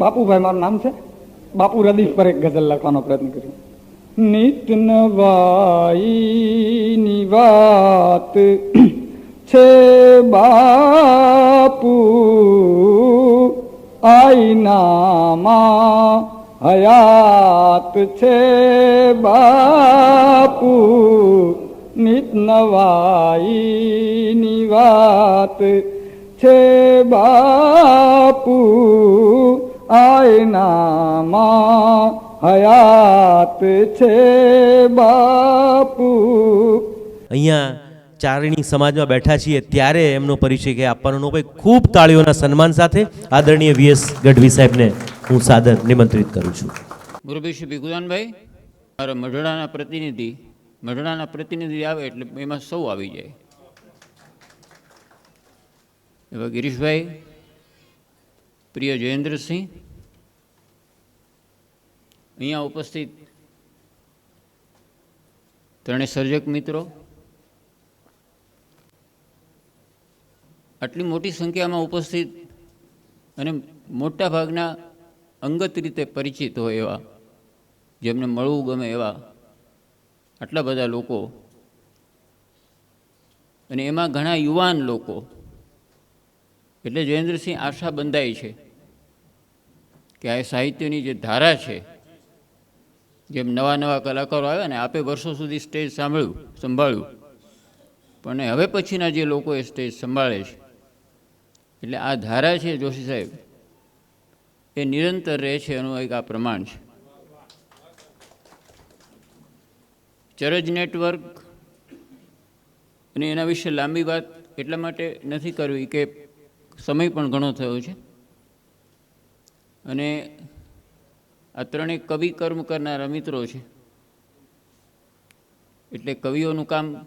બાપુભાઈ, મારું નામ છે. બાપુ રદીફ પર એક ગઝલ લખવાનો પ્રયત્ન કર્યો. નિત નવાઈની વાત છે, બાપુ, આઈનામાં હયાત છે, બાપુ નિત નવાઈની વાત છે, બાપુ આયનામાં હયાત છે બાપુ. અહીંયા ચારણી સમાજમાં બેઠા છીએ ત્યારે એમનો પરિચય કે આપવાનો ભાઈ ખૂબ તાળીઓના સન્માન સાથે આદરણીય વીએસ ગઢવી સાહેબને હું સાદર નિમંત્રિત કરું છું. મુરબી શ્રી ભીખુદાનભાઈ મારા મઢડાના પ્રતિનિધિ મઢડાના પ્રતિનિધિ આવે એટલે એમાં સૌ આવી જાય. એવા ગિરીશભાઈ પ્રિય જયેન્દ્રસિંહ, અહીંયા ઉપસ્થિત ત્રણેય સર્જક મિત્રો, આટલી મોટી સંખ્યામાં ઉપસ્થિત અને મોટા ભાગના અંગત રીતે પરિચિત હોય એવા, જેમને મળવું ગમે એવા આટલા બધા લોકો. અને એમાં ઘણા યુવાન લોકો એટલે જયેન્દ્રસિંહ આશા બંધાય છે કે આ સાહિત્યની જે ધારા છે, જેમ નવા નવા કલાકારો આવ્યા ને, આપે વર્ષો સુધી સ્ટેજ સાંભળ્યું, સંભાળ્યું. પણ હવે પછીના જે લોકો એ સ્ટેજ સંભાળે છે, એટલે આ ધારા છે જોશી સાહેબ, એ નિરંતર રહે છે એનું એક આ પ્રમાણ છે. ચરજ નેટવર્ક અને એના વિશે લાંબી વાત એટલા માટે નથી કરવી કે સમય પણ ઘણો થયો છે. અને આ ત્રણેય કવિ કર્મ કરનારા મિત્રો છે. એટલે કવિઓનું કામ,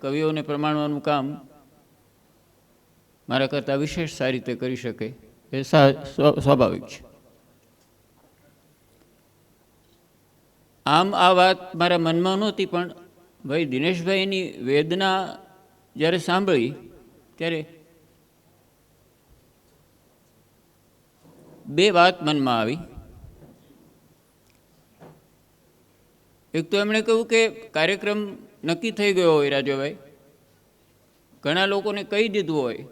કવિઓને પ્રમાણવાનું કામ મારા કરતાં વિશેષ સારી રીતે કરી શકે એ સ્વાભાવિક છે. આમ આ વાત મારા મનમાં નહોતી પણ ભાઈ દિનેશભાઈની વેદના જ્યારે સાંભળી ત્યારે બે વાત મનમાં આવી. એક તો એમણે કહ્યું કે કાર્યક્રમ નક્કી થઈ ગયો હોય રાજુભાઈ. ઘણા લોકોને કહી દીધું હોય.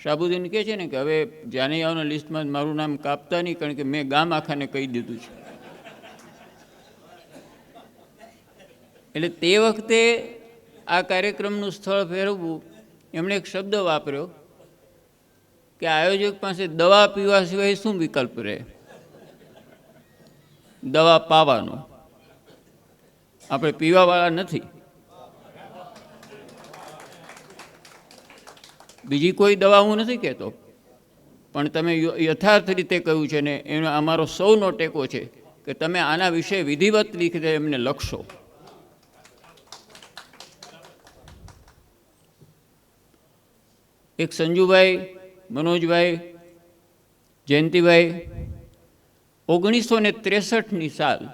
શાબુદ્દીન કહે છે ને કે હવે જાનૈયાઓના લિસ્ટમાં મારું નામ કાપતા નહીં, કારણ કે મેં ગામ આખાને કહી દીધું છે. એટલે તે વખતે આ કાર્યક્રમનું સ્થળ ફેરવવું એમણે એક શબ્દ વાપર્યો. કે આયોજક પાસે દવા પીવા સિવાય શું વિકલ્પ રહે? દવા પાવાનો. આપણે પીવાવાળા નથી. બીજી કોઈ દવા હું નથી કહેતો. પણ તમે યથાર્થ રીતે કહ્યું છે ને, એનો અમારો સૌનો ટેકો છે કે તમે આના વિશે વિધિવત રીતે એમને લખશો. એક સંજુભાઈ મનોજભાઈ, જયંતિભાઈ, ઓગણીસો ને ત્રેસઠની સાલ.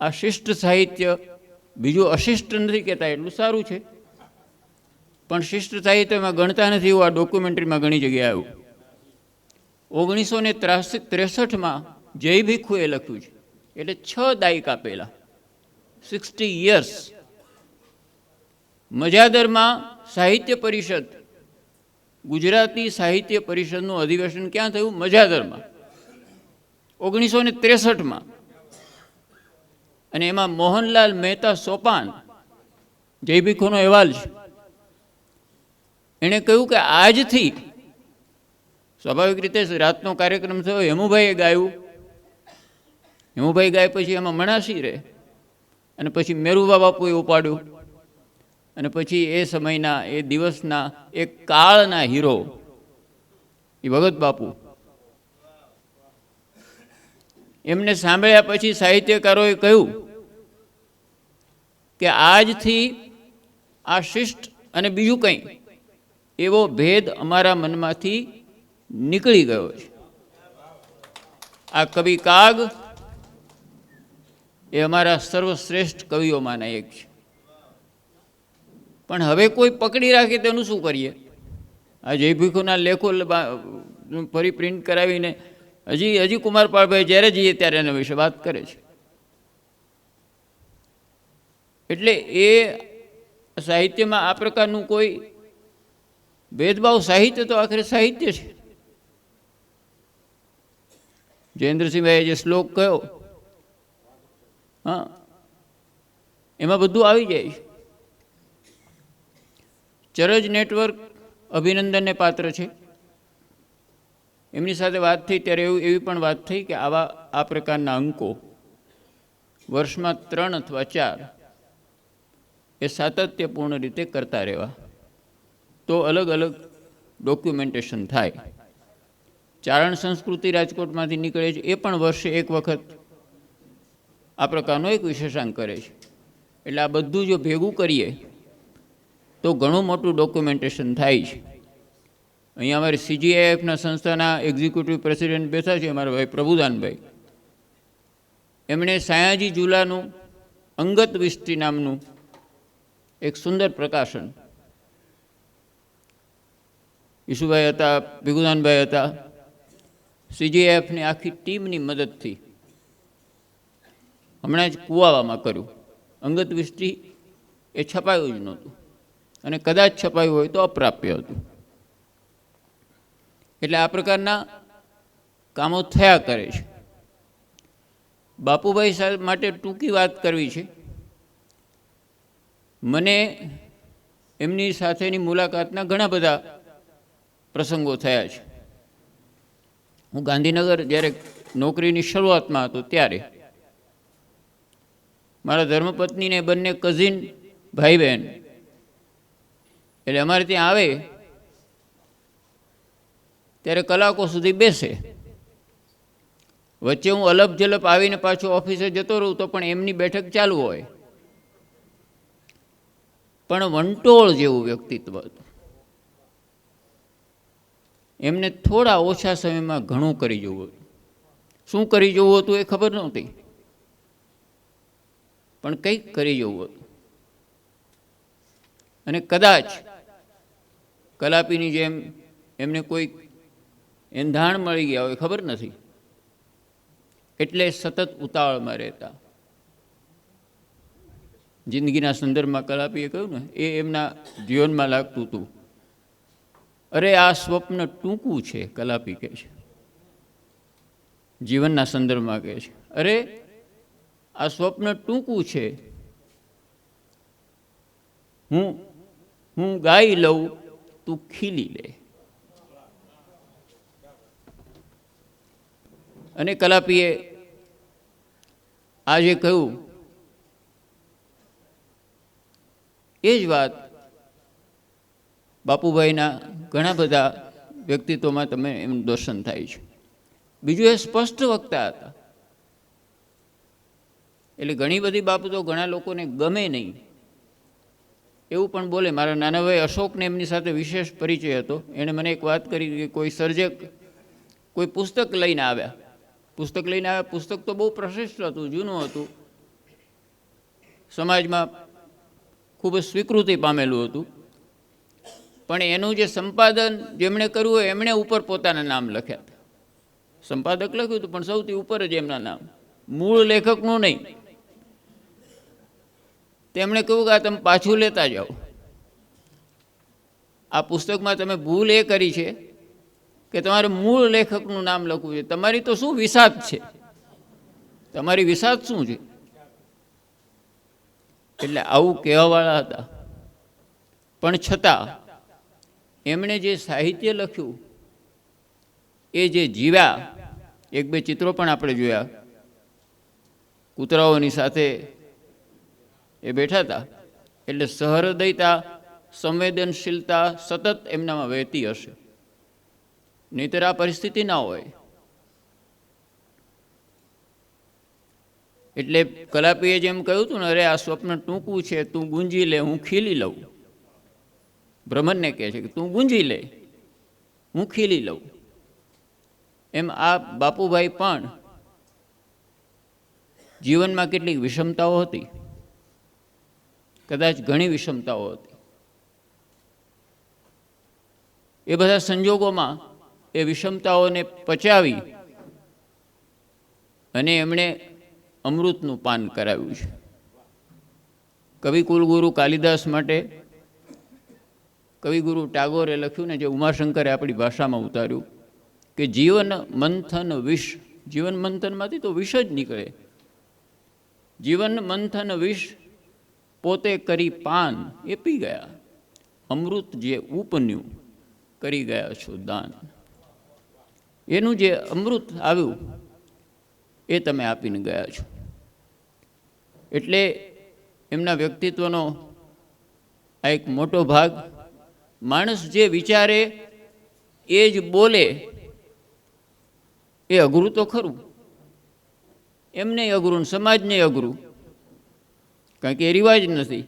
આ શિષ્ટ સાહિત્ય બીજું અશિષ્ટ નથી કહેતા, એટલું સારું છે. પણ શિષ્ટ સાહિત્યમાં ગણતા નથી એવું, આ ડોક્યુમેન્ટરીમાં ઘણી જગ્યાએ આવ્યું ઓગણીસો ને ત્રાસી, ત્રેસઠમાં જય ભીખુએ લખ્યું છે. એટલે છ દાયકા પહેલાં. Sixty years. મજાદરમાં સાહિત્ય પરિષદ ગુજરાતી સાહિત્ય પરિષદનું અધિવેશન ક્યાં થયું? મજાદરમાં. ઓગણીસો ને ત્રેસઠમાં. અને એમાં મોહનલાલ મહેતા સોપાન જય ભીખુનો અહેવાલ છે. એણે કહ્યું કે આજથી સ્વાભાવિક રીતે રાતનો કાર્યક્રમ થયો, હેમુભાઈએ ગાયું. હેમુભાઈ ગાય પછી એમાં મણાસી રહે. અને પછી મેરુબા બાપુએ ઉપાડ્યું. અને પછી એ સમયના, એ દિવસના, એ કાળના હીરો એ ભગત બાપુ. એમને સાંભળ્યા પછી સાહિત્યકારોએ કહ્યું કે આજથી આ શિષ્ટ અને બીજું કંઈ એવો ભેદ અમારા મનમાંથી નીકળી ગયો છે. આ કવિ કાગ એ અમારા સર્વશ્રેષ્ઠ કવિઓમાંના એક છે. પણ હવે કોઈ પકડી રાખે તેનું શું કરીએ? આ જય લેખો ફરી પ્રિન્ટ કરાવીને હજી હજી કુમારપાળભાઈ જ્યારે જઈએ ત્યારે એના વિશે વાત કરે છે. એટલે એ સાહિત્યમાં આ પ્રકારનું કોઈ ભેદભાવ સાહિત્ય તો આખરે સાહિત્ય છે. જયેન્દ્રસિંહભાઈએ જે શ્લોક કહ્યો હા, એમાં બધું આવી જાય છે. ચરજ નેટવર્ક અભિનંદનને પાત્ર છે. એમની સાથે વાત થઈ ત્યારે એવું, એવી પણ વાત થઈ કે આવા, આ પ્રકારના અંકો વર્ષમાં ત્રણ અથવા ચાર એ સાતત્યપૂર્ણ રીતે કરતા રહેવા. તો અલગ અલગ ડોક્યુમેન્ટેશન થાય. ચારણ સંસ્કૃતિ રાજકોટમાંથી નીકળે છે, એ પણ વર્ષે એક વખત આ પ્રકારનો એક વિશેષાંક કરે છે. એટલે આ બધું જો ભેગું કરીએ તો ઘણું મોટું ડોક્યુમેન્ટેશન થાય છે. અહીંયા અમારી સીજીઆઈએફના સંસ્થાના એક્ઝિક્યુટિવ પ્રેસિડેન્ટ બેઠા છે, અમારા ભાઈ પ્રભુદાનભાઈ. એમણે સાયાજી ઝુલાનું અંગત વિસ્તી નામનું એક સુંદર પ્રકાશન. ઈશુભાઈ હતા ભીગુદાનભાઈ હતા. સીજીએફની આખી ટીમની મદદથી હમણાં જ કુવાવામાં કર્યું. અંગત વિસ્તી એ છપાયું જ નહોતું. અને કદાચ છપાયું હોય તો અપ્રાપ્ય હતું. એટલે આ પ્રકારના કામો થયા કરે છે. બાપુભાઈ સાહેબ માટે ટૂંકી વાત કરવી છે. મને એમની સાથેની મુલાકાતના ઘણા બધા પ્રસંગો થયા છે. હું ગાંધીનગર જ્યારે નોકરીની શરૂઆતમાં હતો ત્યારે મારા ધર્મપત્નીને બંને કઝિન ભાઈ બહેન એટલે અમારે ત્યાં આવે, ત્યારે કલાકો સુધી બેસે. વચ્ચે હું અલપ જલપ આવીને પાછો ઓફિસે જતો રહું તો પણ એમની બેઠક ચાલુ હોય. પણ વંટોળ જેવું વ્યક્તિત્વ હતું. એમને થોડા ઓછા સમયમાં ઘણું કરી જવું હતું. શું કરી જવું હતું એ ખબર નહોતી. પણ કંઈક કરી જવું હતું. અને કદાચ કલાપીની જેમ એમને કોઈ એંધાણ મળી ગયા હોય, ખબર નથી. એટલે સતત ઉતાવળમાં રહેતા. જિંદગીના સંદર્ભમાં કલાપીએ કહ્યું ને, એ એમના જીવનમાં લાગતું હતું. અરે, આ સ્વપ્ન ટૂંકું છે, કલાપી કહે છે. જીવનના સંદર્ભમાં કહે છે. અરે, આ સ્વપ્ન ટૂંકું છે. હું હું ગાઈ લઉં તું ખીલી લે. અને કલાપીએ આજે કહ્યું, એ જ વાત બાપુભાઈના ઘણા બધા વ્યક્તિત્વમાં તમે એમનું દર્શન થાય છે. બીજું એ સ્પષ્ટ વક્તા હતા. એટલે ઘણી બધી બાબતો ઘણા લોકોને ગમે નહીં. એવું પણ બોલે, મારા નાના ભાઈ અશોકને એમની સાથે વિશેષ પરિચય હતો. એણે મને એક વાત કરી કે કોઈ સર્જક, કોઈ પુસ્તક લઈને આવ્યા. પુસ્તક લઈને આવ્યા. પુસ્તક તો બહુ પ્રશિષ્ટ હતું, જૂનું હતું. સમાજમાં ખૂબ જ સ્વીકૃતિ પામેલું હતું. પણ એનું જે સંપાદન જેમણે કર્યું હોય, એમણે ઉપર પોતાના નામ લખ્યા સંપાદક લખ્યું હતું, પણ સૌથી ઉપર જ એમના નામ. મૂળ લેખકનું નહીં. તેમણે કહ્યું કે તમે પાછું લેતા જાઓ. આ પુસ્તકમાં તમે ભૂલ એ કરી છે કે તમારે મૂળ લેખકનું નામ લખવું છે. તમારી તો શું વિષાદ છે? તમારી વિષાદ શું છે? એટલે આવું કહેવાવાળા હતા. પણ છતાં એમણે જે સાહિત્ય લખ્યું, એ જે જીવ્યા, એક બે ચિત્રો પણ આપણે જોયા. કૂતરાઓની સાથે એ બેઠા હતા. એટલે સહૃદયતા સંવેદનશીલતા સતત એમનામાં વહેતી હશે. નહીતર આ પરિસ્થિતિ ના હોય. એટલે કલાપીએ જેમ કહ્યું હતું ને, અરે, આ સ્વપ્ન ટૂંકું છે, તું ગુંજી લે, હું ખીલી લઉં. બ્રહ્મણને કહે છે કે, તું ગુંજી લે, હું ખીલી લઉં. એમ આ બાપુભાઈ પણ જીવનમાં કેટલીક વિષમતાઓ હતી. કદાચ ઘણી વિષમતાઓ હતી. એ બધા સંજોગોમાં એ વિષમતાઓને પચાવી અને એમણે અમૃતનું પાન કરાવ્યું છે. કવિ કુલગુરુ કાલિદાસ માટે કવિગુરુ ટાગોરે લખ્યું ને જે ઉમાશંકરે આપણી ભાષામાં ઉતાર્યું કે જીવન મંથન વિષ, જીવન મંથનમાંથી તો વિષ જ નીકળે. જીવન મંથન વિષ પોતે કરી પાન એ પી ગયા. અમૃત જે ઉપન્યું કરી ગયા છો દાન. એનું જે અમૃત આવ્યું એ તમે આપીને ગયા છો. એટલે એમના વ્યક્તિત્વનો આ એક મોટો ભાગ, માણસ જે વિચારે એ જ બોલે, એ અઘરું તો ખરું. એમને અઘરું સમાજને અઘરું. કારણ કે એ રિવાજ નથી.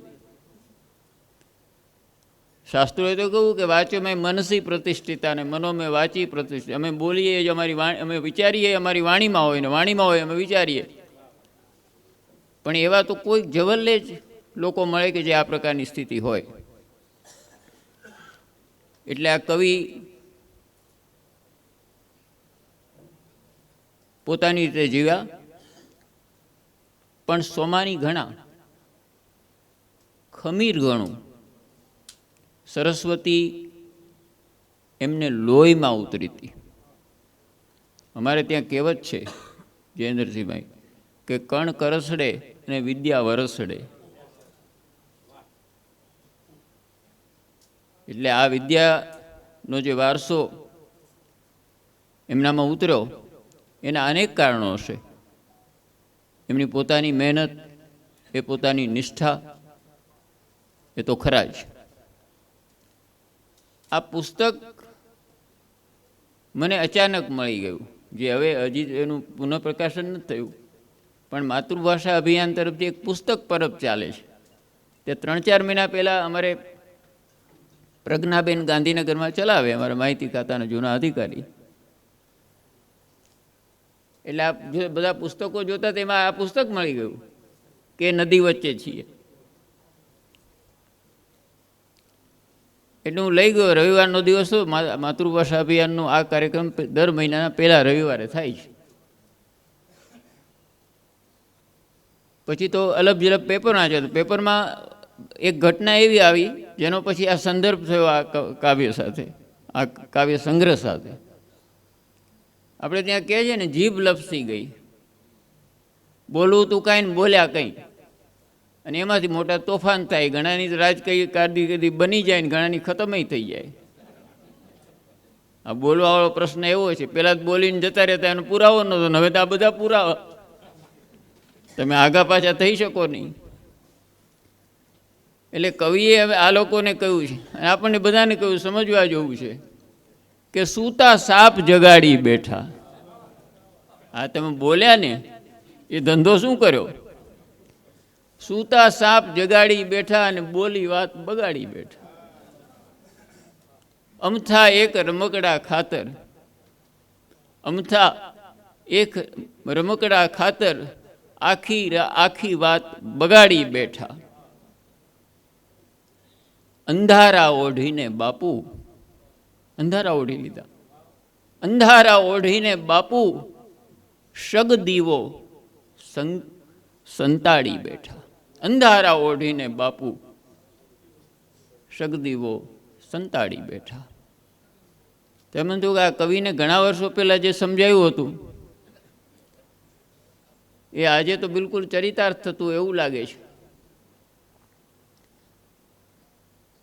શાસ્ત્રોએ તો કહ્યું કે વાંચો મેં મનસી પ્રતિષ્ઠિતા અને મનો મેં વાંચી પ્રતિષ્ઠિત અમે બોલીએ જ અમારી વાણી, અમે વિચારીએ અમારી વાણીમાં હોય ને વાણીમાં હોય અમે વિચારીએ. પણ એવા તો કોઈ જવલ્લે જ લોકો મળે કે જે આ પ્રકારની સ્થિતિ હોય. એટલે આ કવિ પોતાની રીતે જીવ્યા. પણ સોમાની ઘણા. ખમીર ગણું. સરસ્વતી એમને લોહીમાં ઉતરી હતી. અમારે ત્યાં કહેવત છે, જયેન્દ્રસિંહભાઈ, કે કણ કરસડે અને વિદ્યા વરસડે. એટલે આ વિદ્યાનો જે વારસો એમનામાં ઉતર્યો, એના અનેક કારણો હશે. એમની પોતાની મહેનત, એ પોતાની નિષ્ઠા એ તો ખરા જ. આ પુસ્તક મને અચાનક મળી ગયું, જે હવે હજી એનું પુનઃપ્રકાશન નથી થયું. પણ માતૃભાષા અભિયાન તરફથી એક પુસ્તક પરબ ચાલે છે. તે ત્રણ ચાર મહિના પહેલાં અમારે પ્રજ્ઞાબેન ગાંધીનગરમાં ચલાવે, અમારા માહિતી ખાતાના જૂના અધિકારી. એટલે આ બધા પુસ્તકો જોતા તેમાં આ પુસ્તક મળી ગયું, કે નદી વચ્ચે છીએ. એટલે હું લઈ ગયો. રવિવારનો દિવસ મા- માતૃભાષા અભિયાનનો આ કાર્યક્રમ દર મહિનાના પહેલા રવિવારે થાય છે. પછી તો અલબ જલબ પેપર વાંચ્યો તો પેપરમાં એક ઘટના એવી આવી, જેનો પછી આ સંદર્ભ થયો આ કાવ્ય સાથે, આ કાવ્ય સંગ્રહ સાથે. આપણે ત્યાં કહે છે ને, જીભ લપસી ગઈ. બોલવું તું કાંઈ ને બોલ્યા કંઈ. અને એમાંથી મોટા તોફાન થાય, ઘણાની રાજકીય કારકિર્દી બની જાય ને ઘણાની ખતમય થઈ જાય. આ બોલવાવાળો પ્રશ્ન એવો છે પહેલાં જ બોલીને જતા રહેતા, એનો પુરાવો નહોતો હવે તો આ બધા પુરાવા. તમે આગા પાછા થઈ શકો નહીં. એટલે કવિએ હવે આ લોકોને કહ્યું છે, અને આપણને બધાને કહ્યું, સમજવા જેવું છે, કે સૂતા સાપ જગાડી બેઠા. આ તમે બોલ્યા ને, એ ધંધો શું કર્યો? સૂતા સાપ જગાડી બેઠા અને બોલી વાત બગાડી બેઠા. અમથા એક રમકડા ખાતર, અમથા એક રમકડા ખાતર આખી આખી વાત બગાડી બેઠા. અંધારા ઓઢીને બાપુ, અંધારા ઓઢી લીધા. અંધારા ઓઢીને બાપુ શગ દીવો સંતાડી બેઠા. અંધારા ઓઢીને બાપુ શગદીવો સંતાડી બેઠા. તેમણે તો આ કવિને ઘણા વર્ષો પહેલાં જે સમજાયું હતું, એ આજે તો બિલકુલ ચરિતાર્થ થતું એવું લાગે છે.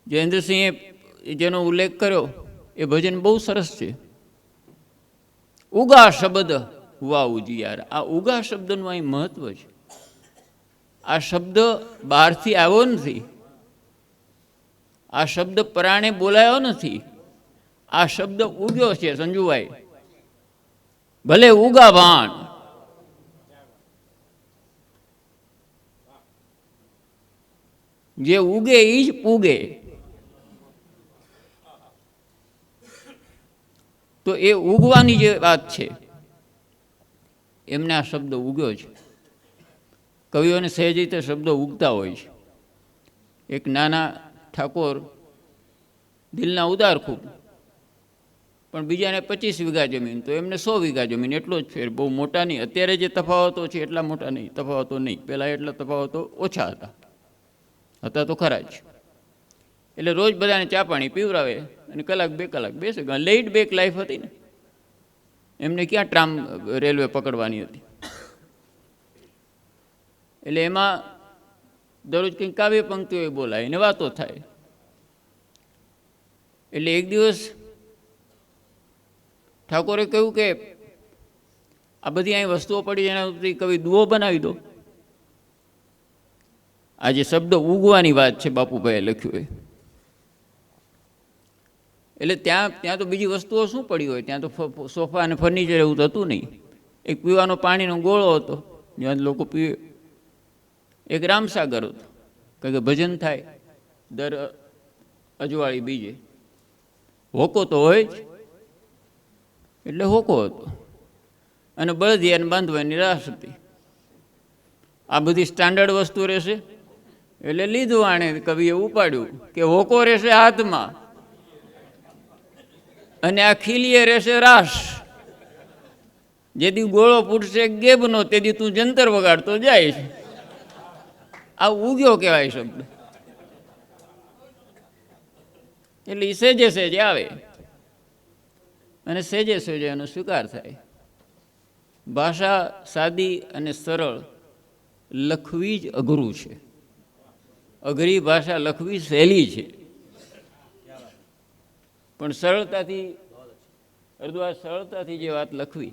જયેન્દ્રસિંહે જેનો ઉલ્લેખ કર્યો, એ ભજન બહુ સરસ છે. ઉગા શબ્દ હુવા ઉજિયાર આ ઉગા શબ્દનું અહીં મહત્વ છે. આ શબ્દ બહારથી આવ્યો નથી. આ શબ્દ પરાણે બોલાયો નથી. આ શબ્દ ઉગ્યો છે સંજુભાઈ. ભલે ઉગા ભાણ જે ઉગે એ જ પૂગે. તો એ ઉગવાની જે વાત છે, એમને આ શબ્દ ઉગ્યો છે. કવિઓને સહેજ રીતે શબ્દો ઉગતા હોય છે. એક નાના ઠાકોર દિલના ઉદાર ખૂબ, પણ બીજાને પચીસ વીઘા જમીન, તો એમને સો વીઘા જમીન, એટલો જ ફેર. બહુ મોટા નહીં અત્યારે જે તફાવતો છે, એટલા મોટા નહીં. તફાવતો નહીં. પહેલાં એટલા તફાવતો ઓછા હતા. હતા તો ખરા જ. એટલે રોજ બધાને ચા પાણી પીવરાવે અને કલાક બે કલાક બેસે. લેટ બેક લાઈફ હતી ને. એમને ક્યાં ટ્રામ રેલવે પકડવાની હતી? એટલે એમાં દરરોજ કંઈક કાવ્ય પંક્તિઓ બોલાય એને વાતો થાય. એટલે એક દિવસ ઠાકોરે કહ્યું કે આ બધી અહીં વસ્તુઓ પડી એના ઉપરથી કવિ દુઓ બનાવી દો. આ જે શબ્દ ઉગવાની વાત છે બાપુભાઈએ લખ્યું એ એટલે ત્યાં ત્યાં તો બીજી વસ્તુઓ શું પડી હોય? ત્યાં તો સોફા અને ફર્નિચર એવું તો હતું નહીં. એક પીવાનો પાણીનો ગોળો હતો. જ્યાં લોકો પીવે. એક રામસાગર હતો. કારણ કે ભજન થાય, દર અજવાળી બીજે. હોકો તો હોય જ. એટલે હોકો હતો. અને બળદિયાને બાંધવાની રાસ હતી. આ બધી સ્ટાન્ડર્ડ વસ્તુ રહેશે. એટલે લીધું આણે કવિએ ઉપાડ્યું કે હોકો રહેશે હાથમાં. અને આ ખીલીએ રહેશે રાસ. જેથી ગોળો ફૂટશે ગેબનો, તેથી તું જંતર વગાડતો જાય છે. આ ઉગ્યો કહેવાય શબ્દ. એટલે એ સેજે સેજે આવે. અને સેજે સેજે એનો સ્વીકાર થાય. ભાષા સાદી અને સરળ લખવી જ અઘરું છે. અઘરી ભાષા લખવી સહેલી છે. પણ સરળતાથી અર્ધવા સરળતાથી જે વાત લખવી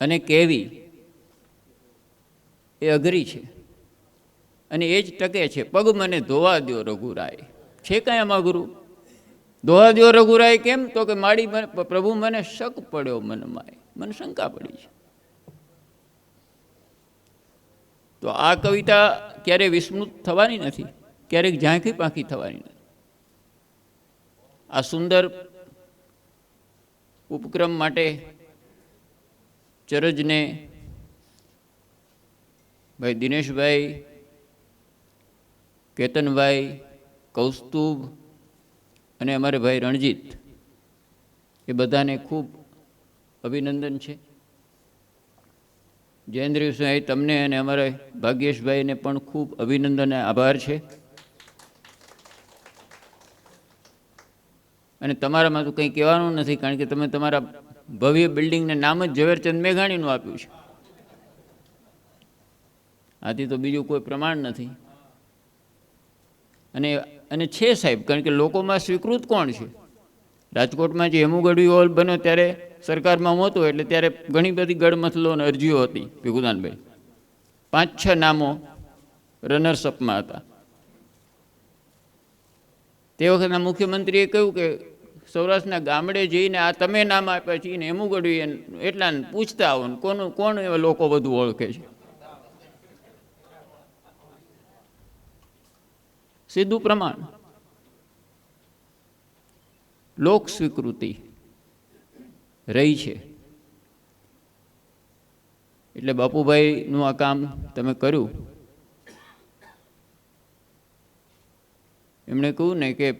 અને કહેવી એ અઘરી છે. અને એ જ ટકે છે, પગ મને ધોવા દ્યો રઘુરાય. છે કાંઈ આમાં ગુરુ? ધોવા દ્યો રઘુરાય કેમ? તો કે માડી પ્રભુ, મને શક પડ્યો મનમાં મને શંકા પડી છે. તો આ કવિતા ક્યારેય વિસ્મૃત થવાની નથી, ક્યારેક ઝાંખી પાંખી થવાની નથી. આ સુંદર ઉપક્રમ માટે ચરજને ભાઈ દિનેશભાઈ કેતનભાઈ, કૌસ્તુભ અને અમારે ભાઈ રણજીત. એ બધાને ખૂબ અભિનંદન છે. જયેન્દ્રસિંહભાઈ તમને અને અમારા ભાગ્યેશભાઈને પણ ખૂબ અભિનંદન અને આભાર છે. અને તમારામાં તો કંઈ કહેવાનું નથી, કારણ કે તમે તમારા ભવ્ય બિલ્ડિંગને નામ જ ઝવેરચંદ મેઘાણીનું આપ્યું છે. આથી તો બીજું કોઈ પ્રમાણ નથી. અને અને છે સાહેબ, કારણ કે લોકોમાં સ્વીકૃત કોણ છે? રાજકોટમાં જે હેમુગઢવી હોલ બન્યો ત્યારે સરકારમાં હું હતો એટલે ત્યારે ઘણી બધી ગડમથલો અને અરજીઓ હતી ભીખુદાનભાઈ. પાંચ, છ નામો રનર્સઅપમાં હતા. તે વખતના મુખ્યમંત્રીએ કહ્યું કે સૌરાષ્ટ્રના ગામડે જઈને આ તમે નામ આપ્યા છે ને હેમુગઢવી એટલા પૂછતા આવો કોનું કોણ એવા લોકો વધુ ઓળખે છે? સીધું પ્રમાણ. લોક સ્વીકૃતિ રહી છે. એટલે બાપુભાઈનું આ કામ તમે કર્યું. એમણે કહ્યું ને કે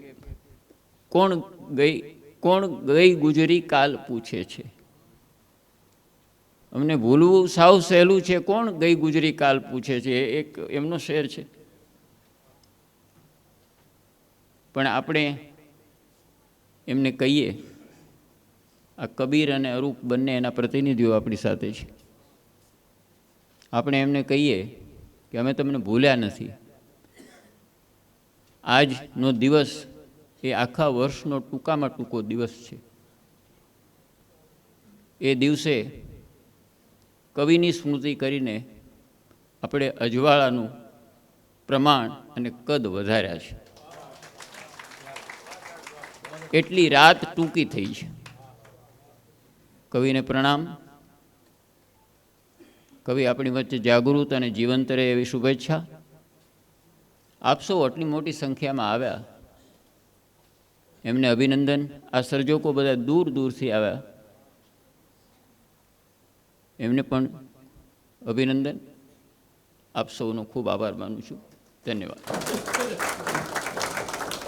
કોણ ગઈ કોણ ગઈ ગુજરી કાલ પૂછે છે. અમને ભૂલવું સાવ સહેલું છે કોણ ગઈ ગુજરી કાલ પૂછે છે. એક એમનો શેર છે. પણ આપણે એમને કહીએ, આ કબીર અને અરૂપ બંને એના પ્રતિનિધિઓ આપણી સાથે છે. આપણે એમને કહીએ કે અમે તમને ભૂલ્યા નથી. આજનો દિવસ એ આખા વર્ષનો ટૂંકામાં ટૂંકો દિવસ છે. એ દિવસે કવિની સ્મૃતિ કરીને આપણે અજવાળાનું પ્રમાણ અને કદ વધાર્યા છે. એટલી રાત ટૂંકી થઈ છે. કવિને પ્રણામ. કવિ આપણી વચ્ચે જાગૃત અને જીવંત રહે એવી શુભેચ્છા. આપ સૌ આટલી મોટી સંખ્યામાં આવ્યા. એમને અભિનંદન. આ સર્જકો બધા દૂર દૂરથી આવ્યા. એમને પણ અભિનંદન. આપ સૌનો ખૂબ આભાર માનું છું. ધન્યવાદ.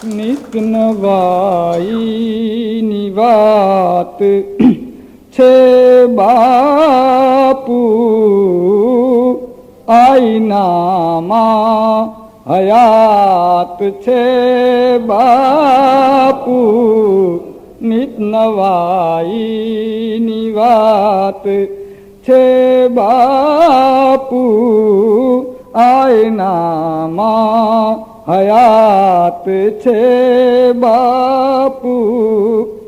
નિત નવાઈની વાત છે બાપુ આઈનામાં હયાત છે બાપુ નિત નવાઈની વાત છે બાપુ આયનામાં હયાત છે બાપુ